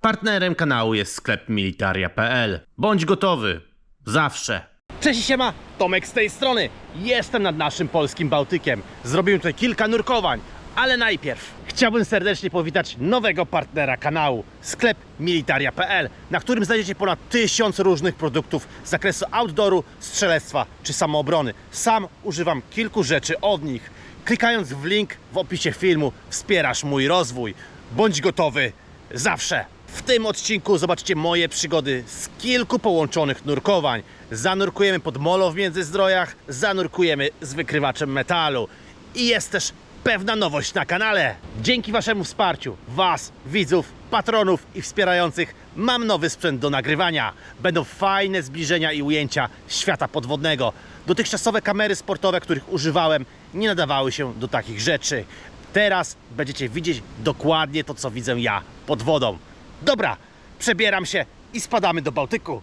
Partnerem kanału jest sklep militaria.pl. Bądź gotowy. Zawsze. Cześć siema, Tomek z tej strony. Jestem nad naszym polskim Bałtykiem. Zrobiłem tutaj kilka nurkowań, ale najpierw chciałbym serdecznie powitać nowego partnera kanału, sklep militaria.pl, na którym znajdziecie ponad tysiąc różnych produktów z zakresu outdooru, strzelectwa czy samoobrony. Sam używam kilku rzeczy od nich. Klikając w link w opisie filmu wspierasz mój rozwój. Bądź gotowy zawsze. W tym odcinku zobaczcie moje przygody z kilku połączonych nurkowań. Zanurkujemy pod molo w Międzyzdrojach, zanurkujemy z wykrywaczem metalu. I jest też pewna nowość na kanale. Dzięki Waszemu wsparciu, Was, widzów, patronów i wspierających, mam nowy sprzęt do nagrywania. Będą fajne zbliżenia i ujęcia świata podwodnego. Dotychczasowe kamery sportowe, których używałem, nie nadawały się do takich rzeczy. Teraz będziecie widzieć dokładnie to, co widzę ja pod wodą. Dobra, przebieram się i spadamy do Bałtyku.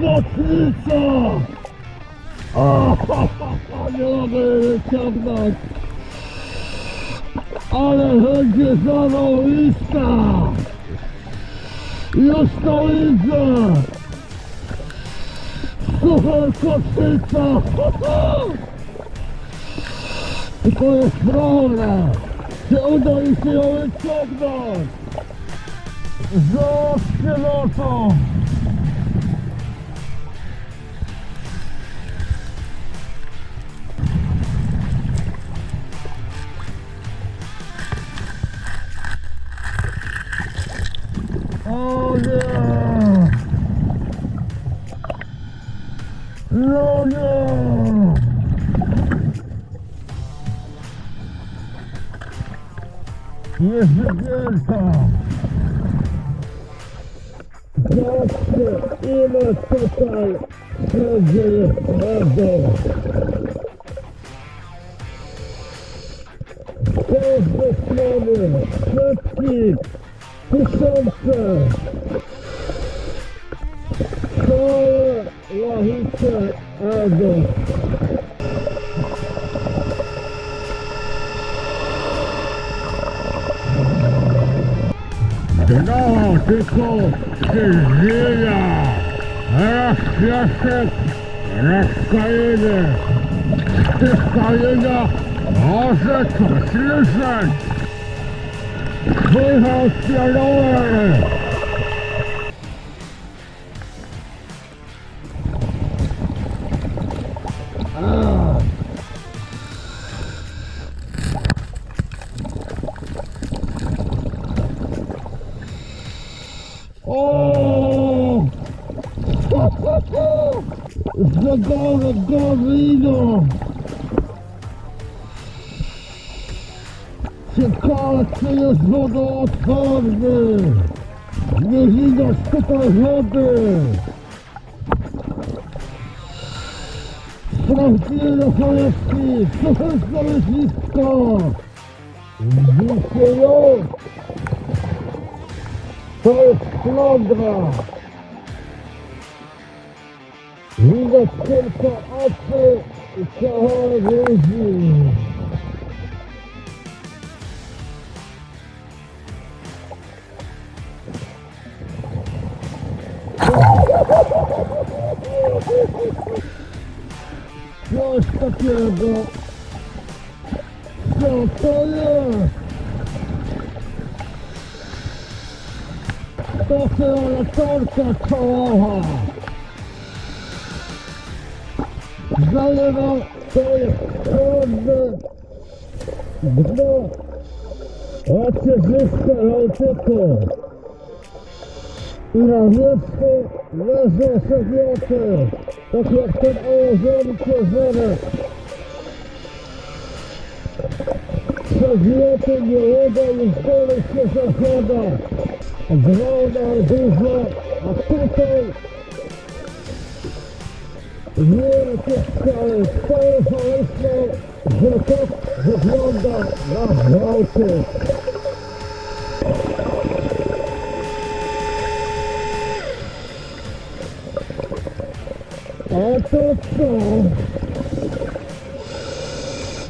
Kotwica! O, nie mogę wyciągnąć. Ale będzie zarołista! Już to widzę! Super kotwica! Tylko jest problem! Czy uda mi się ją wyciągnąć? Za szkieletem! O Jest wielka! Zobaczcie, ile tutaj wszędzie jest! Z każdej strony, setki, tysiące! Całe ławice Ego! No, tylko się zmienia. Raz piasek, raz kajenie. Z tych kajenia może coś lżeć. Słychać pianowe. Wodoodporny! Nie widać tutaj wody! Sprawdzimy choreczki! Suche znalezisko! Widzicie ją? To jest flodra! Widać tylko oczy i ciało ludzi. Takiego. Co to jest? To chyba latarka czołowa. Zalewa to jest chłodne dno macierzyste Bałtyku. I wierzchu leżą przedmioty, tak jak ten ołożony ciężarek. Przedmioty nie uda w dole się zachoda. Ogromna, duża, a tutaj wielkie skały, skały fałszne, że tak wygląda na Bałtyk. To co?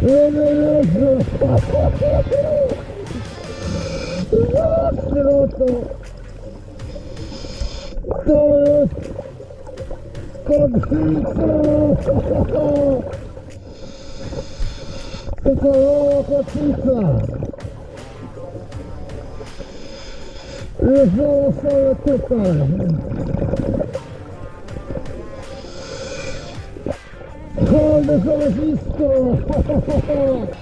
Nie, nie, no to... To jest... Konflikta! To cała kotwica! Leżała sobie tutaj! Chodź koleżisko!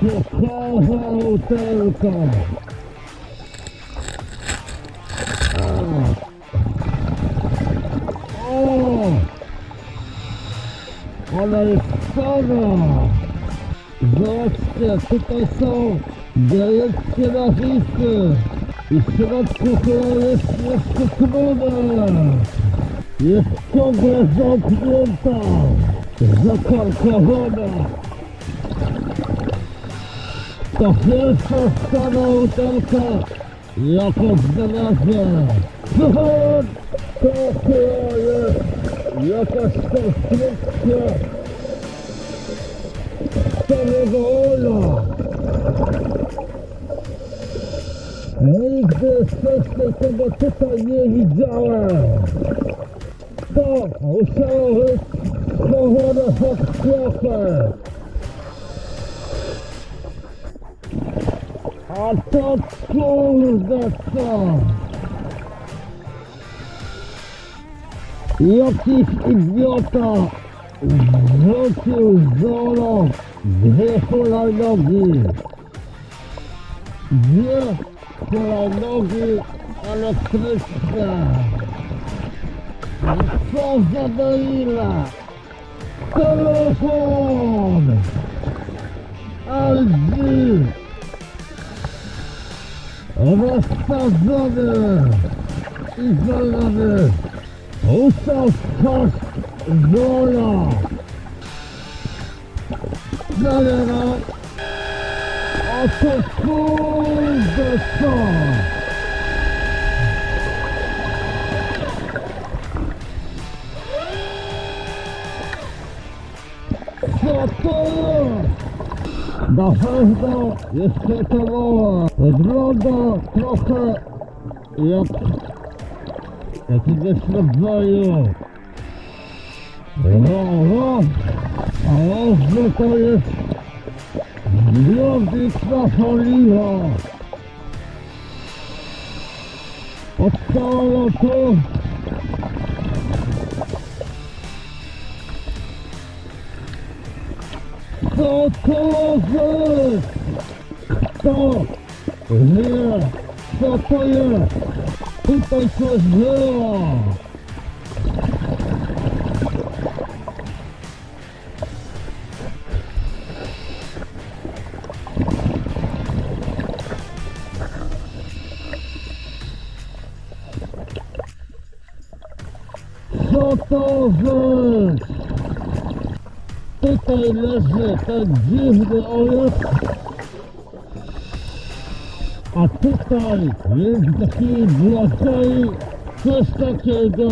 Ciekawa utelka! O! Ona jest sama! Zobaczcie, tutaj są greckie nazwisy! I w środku chyba jest jeszcze trudna! Jest ciągle zamknięta! Zakarkowana! To pierwsza stana utelka, jaką znalazłem! To chyba jest jakaś konstrukcja starego ola! Nigdy wcześniej tego tutaj nie widziałem! To musiało być schowane pod sklepem! A to kurde co? Jakiś idiota wrzucił zolo dwie hulajnogi. Dwie hulajnogi elektryczne. Co za deila? Telefon! LG! Rozsadzony! Izolowany! Ustał twarz Zola! Zalera! A to kurde? Co Na pewno jeszcze to mała. Wygląda trochę jak jakiegoś rodzaju. No, no, a może to jest gwiazdyczna foliwa. Odstało to Jest? Kto? Nie. Co to jest? Tutaj coś było. Jest? Tutaj leży ten dziwny ołów. A tutaj jest taki blasej, coś takiego.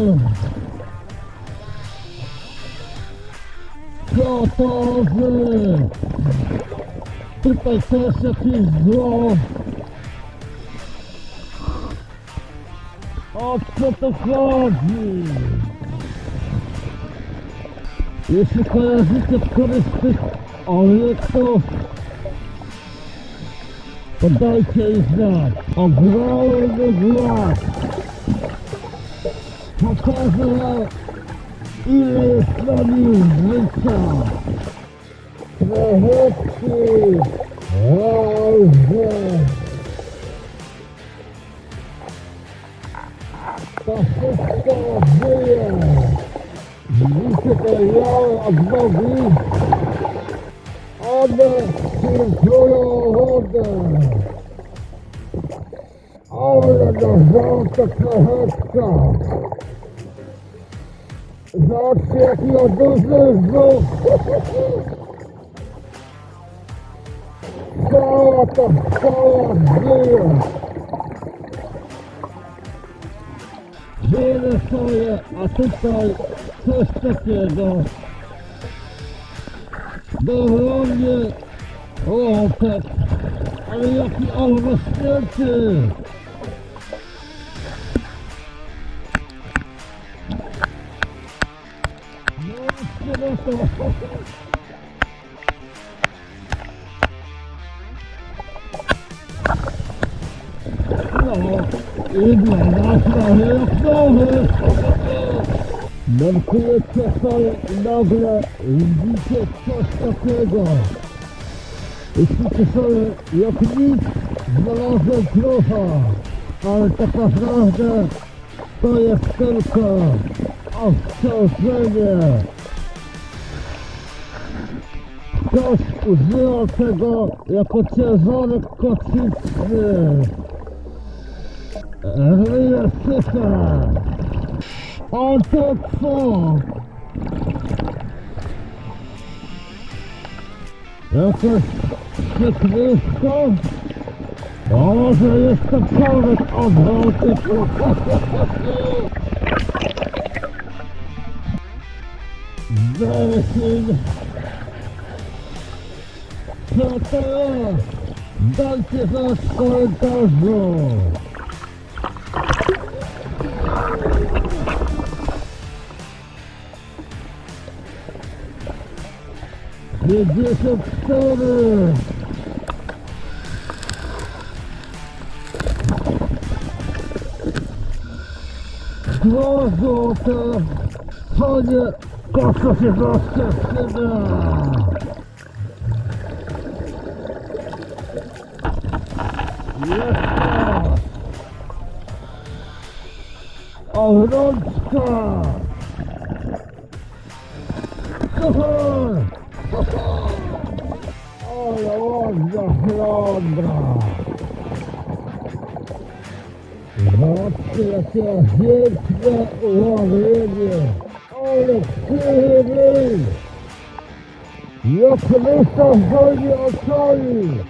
Jest? Tutaj też jakieś zło. O co to chodzi? Jeśli kojarzycie któryś z tych obiektów, to dajcie ich znać. Ogromny głaz. Pokaże ile jest na nim życia. Krechotki. Łoże. To wszystko żyje. Widzicie te białe odnogi? One filtrują wodę. Ale no żółta krecheczka. Zobaczcie jaki on duży. Cała ta skała żyje. Żyje sobie, a tutaj coś takiego. Dosłownie. O, tak. Ale jaki on rozpięty. No, trzeba to. No, i wygląda prawie jak nowy. Markujecie sobie nagle widzicie coś takiego. Myślicie sobie, jak nic znalazłem trochę, ale tak naprawdę to jest tylko ostrzeżenie. Ktoś używa tego jako ciężarek kotwiczny. Ryje syfa. A to co? Jakaś przykryska? Może jest to korek odwroty? Delfin. Co to? Dajcie znać w komentarzu. Pięćdziesiąt cztery. Dwa złote. Panie, proszę się rozszerzyna. Jeszcze. Obrączka. Słuchaj. Ale ładna flądra. Zobaczcie jakie piękne łowienie. Ale przyjemny. Jak myślę woli oczami.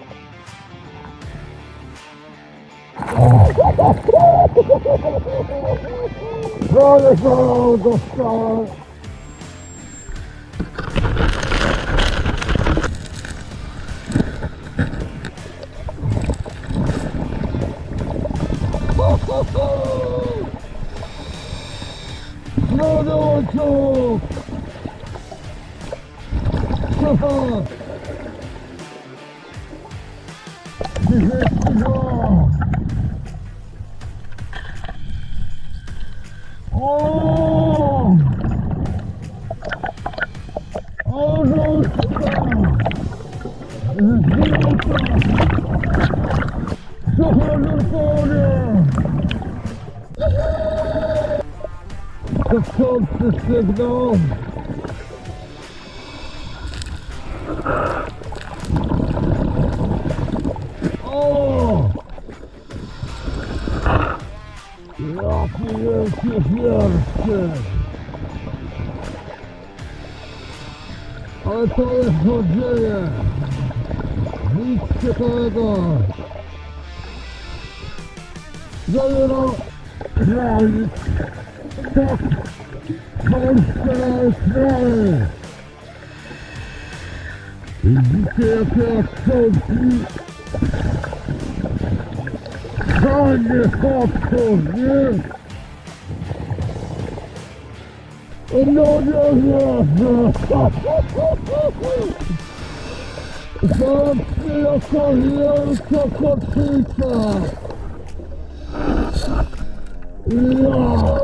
Ale to dostałem. No, no, no! Chcący sygnał. O! Jaki wielki wierszy! Ale to jest chodzenie! Nic ciekawego! Zabiera kraj! Tak! Polsce sprawy! Widzicie jakie akcenty? Fajnie chłopców, nie? No nie wierzę! Zobaczcie jaka wielka kotwica! Ja!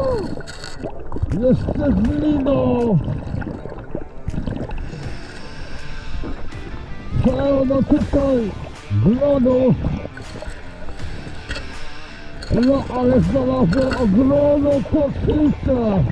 Jeszcze z liną! Pełno tutaj glonów! No ale znalazłem ogromną kotwicę!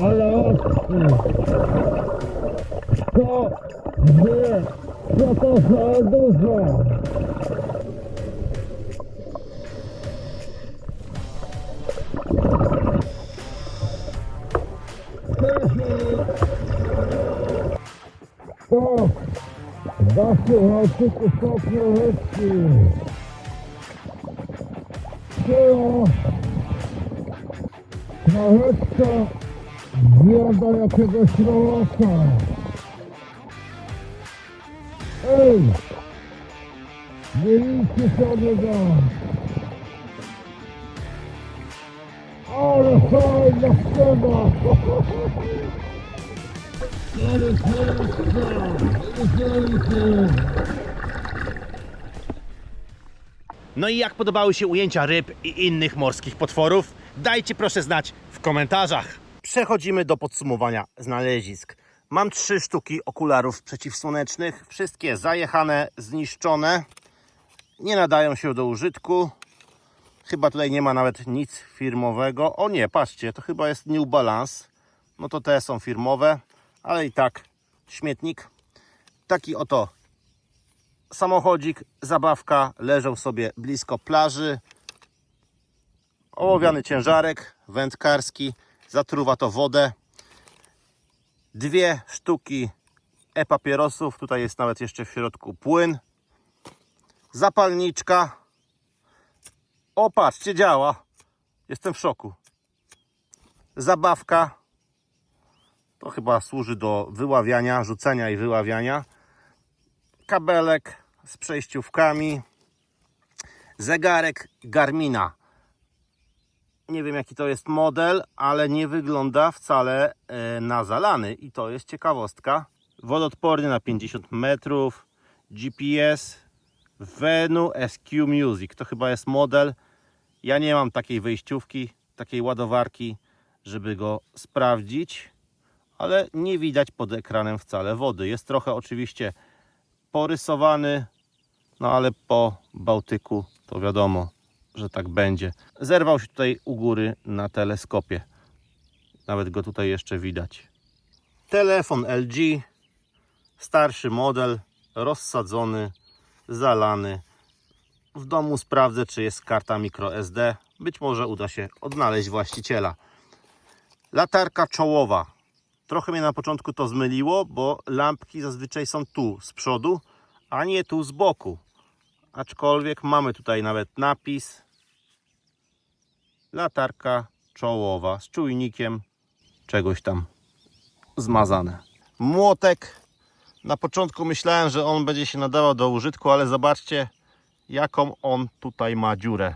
Ostre. co wie, co to za dużo. Tak, zawsze haczyku są projekty. Trzeba Krajewska zjada jakiegoś rolaka. Ej! Nie idźcie sobie tam. Ale fajna scena! Ale Krajewska! Słuchajcie! No i jak podobały się ujęcia ryb i innych morskich potworów? Dajcie proszę znać w komentarzach. Przechodzimy do podsumowania znalezisk. Mam trzy sztuki okularów przeciwsłonecznych. Wszystkie zajechane, zniszczone. Nie nadają się do użytku. Chyba tutaj nie ma nawet nic firmowego. O nie, patrzcie, to chyba jest New Balance. No to te są firmowe, ale i tak śmietnik. Taki oto samochodzik, zabawka, leżał sobie blisko plaży. Ołowiany ciężarek wędkarski, zatruwa to wodę. Dwie sztuki e-papierosów, tutaj jest nawet jeszcze w środku płyn. Zapalniczka. O, patrzcie, działa. Jestem w szoku. Zabawka. To chyba służy do wyławiania, rzucenia i wyławiania kabelek z przejściówkami, zegarek Garmina. Nie wiem jaki to jest model, ale nie wygląda wcale e, na zalany i to jest ciekawostka. Wodoodporny na 50 metrów, GPS, Venu SQ Music. To chyba jest model. Ja nie mam takiej wyjściówki, takiej ładowarki, żeby go sprawdzić, ale nie widać pod ekranem wcale wody. Jest trochę oczywiście porysowany, no ale po Bałtyku to wiadomo, że tak będzie. Zerwał się tutaj u góry na teleskopie. Nawet go tutaj jeszcze widać. Telefon LG, starszy model, rozsadzony, zalany. W domu sprawdzę, czy jest karta microSD. Być może uda się odnaleźć właściciela. Latarka czołowa, Trochę mnie na początku to zmyliło, bo lampki zazwyczaj są tu z przodu, a nie tu z boku. Aczkolwiek mamy tutaj nawet napis latarka czołowa z czujnikiem czegoś tam zmazane. Młotek. Na początku myślałem, że on będzie się nadawał do użytku, ale zobaczcie jaką on tutaj ma dziurę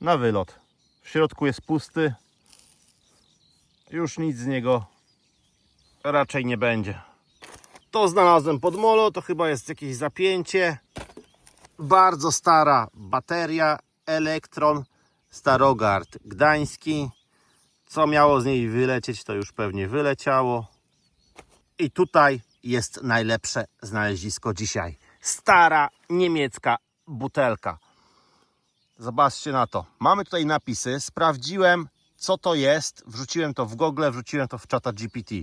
na wylot. W środku jest pusty. Już nic z niego raczej nie będzie. To znalazłem pod molo, to chyba jest jakieś zapięcie. Bardzo stara bateria Elektron Starogard Gdański. Co miało z niej wylecieć, to już pewnie wyleciało. I tutaj jest najlepsze znalezisko dzisiaj. Stara niemiecka butelka. Zobaczcie na to. Mamy tutaj napisy. Sprawdziłem, co to jest. Wrzuciłem to w Google, wrzuciłem to w czata GPT.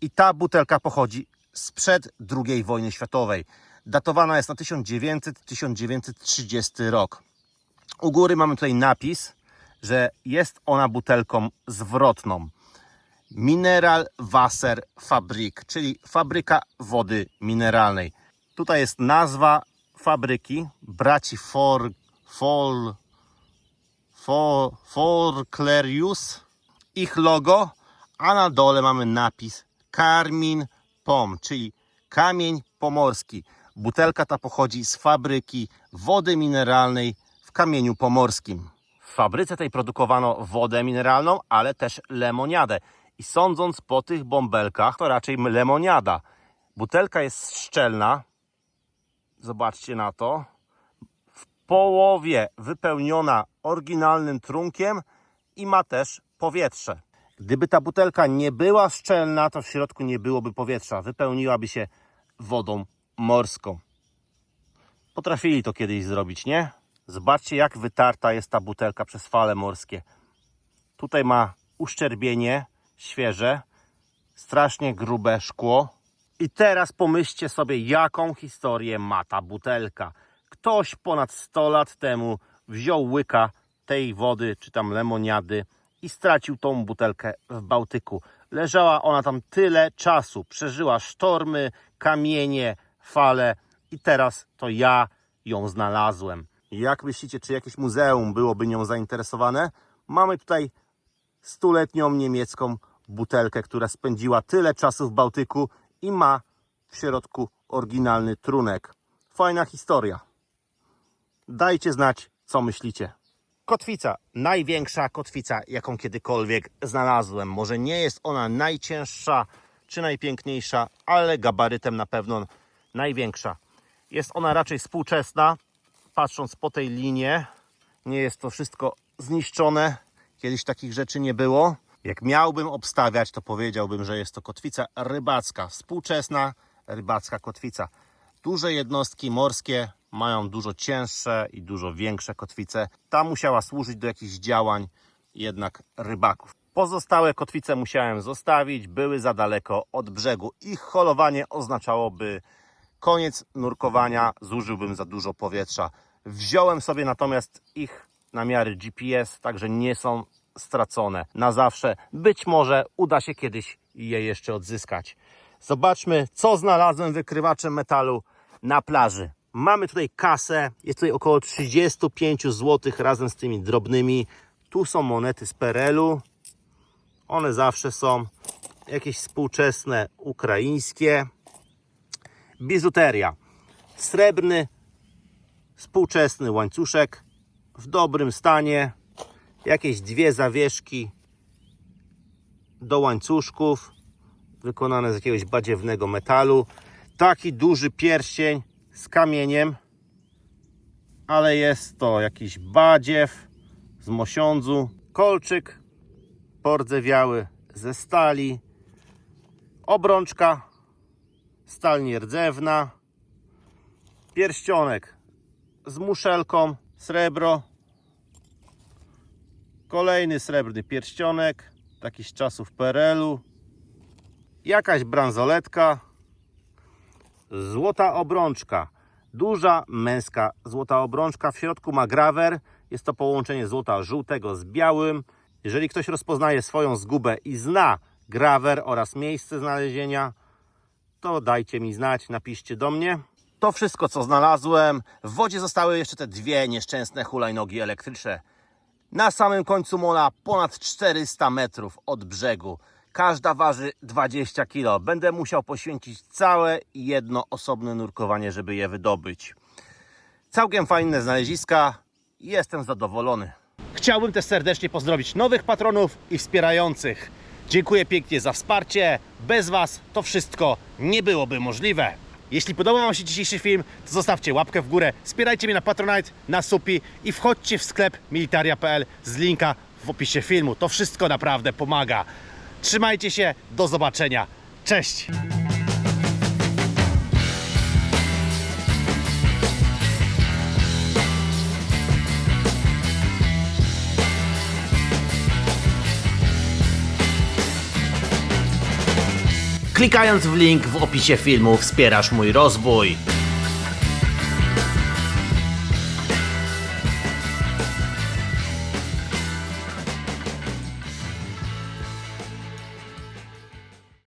I ta butelka pochodzi sprzed II wojny światowej. Datowana jest na 1900-1930 rok. U góry mamy tutaj napis, że jest ona butelką zwrotną. Mineral Wasser Fabrik, czyli fabryka wody mineralnej. Tutaj jest nazwa fabryki braci For, For, For, Forklerius, ich logo, a na dole mamy napis Karmin Pom, czyli kamień pomorski. Butelka ta pochodzi z fabryki wody mineralnej kamieniu pomorskim. W fabryce tej produkowano wodę mineralną, ale też lemoniadę. I sądząc po tych bąbelkach, to raczej lemoniada. Butelka jest szczelna. Zobaczcie na to. W połowie wypełniona oryginalnym trunkiem i ma też powietrze. Gdyby ta butelka nie była szczelna, to w środku nie byłoby powietrza. Wypełniłaby się wodą morską. Potrafili to kiedyś zrobić, nie? Zobaczcie, jak wytarta jest ta butelka przez fale morskie. Tutaj ma uszczerbienie świeże, strasznie grube szkło. I teraz pomyślcie sobie, jaką historię ma ta butelka. Ktoś ponad 100 lat temu wziął łyka tej wody, czy tam lemoniady i stracił tą butelkę w Bałtyku. Leżała ona tam tyle czasu, przeżyła sztormy, kamienie, fale i teraz to ja ją znalazłem. Jak myślicie, czy jakieś muzeum byłoby nią zainteresowane? Mamy tutaj stuletnią niemiecką butelkę, która spędziła tyle czasu w Bałtyku i ma w środku oryginalny trunek. Fajna historia. Dajcie znać, co myślicie. Kotwica, największa kotwica, jaką kiedykolwiek znalazłem. Może nie jest ona najcięższa czy najpiękniejsza, ale gabarytem na pewno największa. Jest ona raczej współczesna, patrząc po tej linie. Nie jest to wszystko zniszczone. Kiedyś takich rzeczy nie było. Jak miałbym obstawiać, to powiedziałbym, że jest to kotwica rybacka, współczesna rybacka kotwica. Duże jednostki morskie mają dużo cięższe i dużo większe kotwice. Ta musiała służyć do jakichś działań jednak rybaków. Pozostałe kotwice musiałem zostawić, były za daleko od brzegu. Ich holowanie oznaczałoby koniec nurkowania, zużyłbym za dużo powietrza. Wziąłem sobie natomiast ich namiary GPS, także nie są stracone na zawsze. Być może uda się kiedyś je jeszcze odzyskać. Zobaczmy, co znalazłem wykrywaczem metalu na plaży. Mamy tutaj kasę, jest tutaj około 35 zł razem z tymi drobnymi. Tu są monety z Perelu. One zawsze są jakieś współczesne ukraińskie. Biżuteria. Srebrny, współczesny łańcuszek w dobrym stanie. Jakieś dwie zawieszki do łańcuszków wykonane z jakiegoś badziewnego metalu. Taki duży pierścień z kamieniem, ale jest to jakiś badziew z mosiądzu, kolczyk pordzewiały ze stali, obrączka stal nierdzewna, pierścionek z muszelką, srebro, kolejny srebrny pierścionek, taki z czasów PRL-u, jakaś bransoletka, złota obrączka, duża męska złota obrączka, w środku ma grawer, jest to połączenie złota żółtego z białym. Jeżeli ktoś rozpoznaje swoją zgubę i zna grawer oraz miejsce znalezienia, to dajcie mi znać, napiszcie do mnie. To wszystko, co znalazłem. W wodzie zostały jeszcze te dwie nieszczęsne hulajnogi elektryczne. Na samym końcu mola ponad 400 metrów od brzegu. Każda waży 20 kg. Będę musiał poświęcić całe jedno osobne nurkowanie, żeby je wydobyć. Całkiem fajne znaleziska. Jestem zadowolony. Chciałbym też serdecznie pozdrowić nowych patronów i wspierających. Dziękuję pięknie za wsparcie. Bez Was to wszystko nie byłoby możliwe. Jeśli podobał Wam się dzisiejszy film, to zostawcie łapkę w górę, wspierajcie mnie na Patronite, na Supi i wchodźcie w sklep militaria.pl z linka w opisie filmu. To wszystko naprawdę pomaga. Trzymajcie się, do zobaczenia. Cześć! Klikając w link w opisie filmu wspierasz mój rozwój.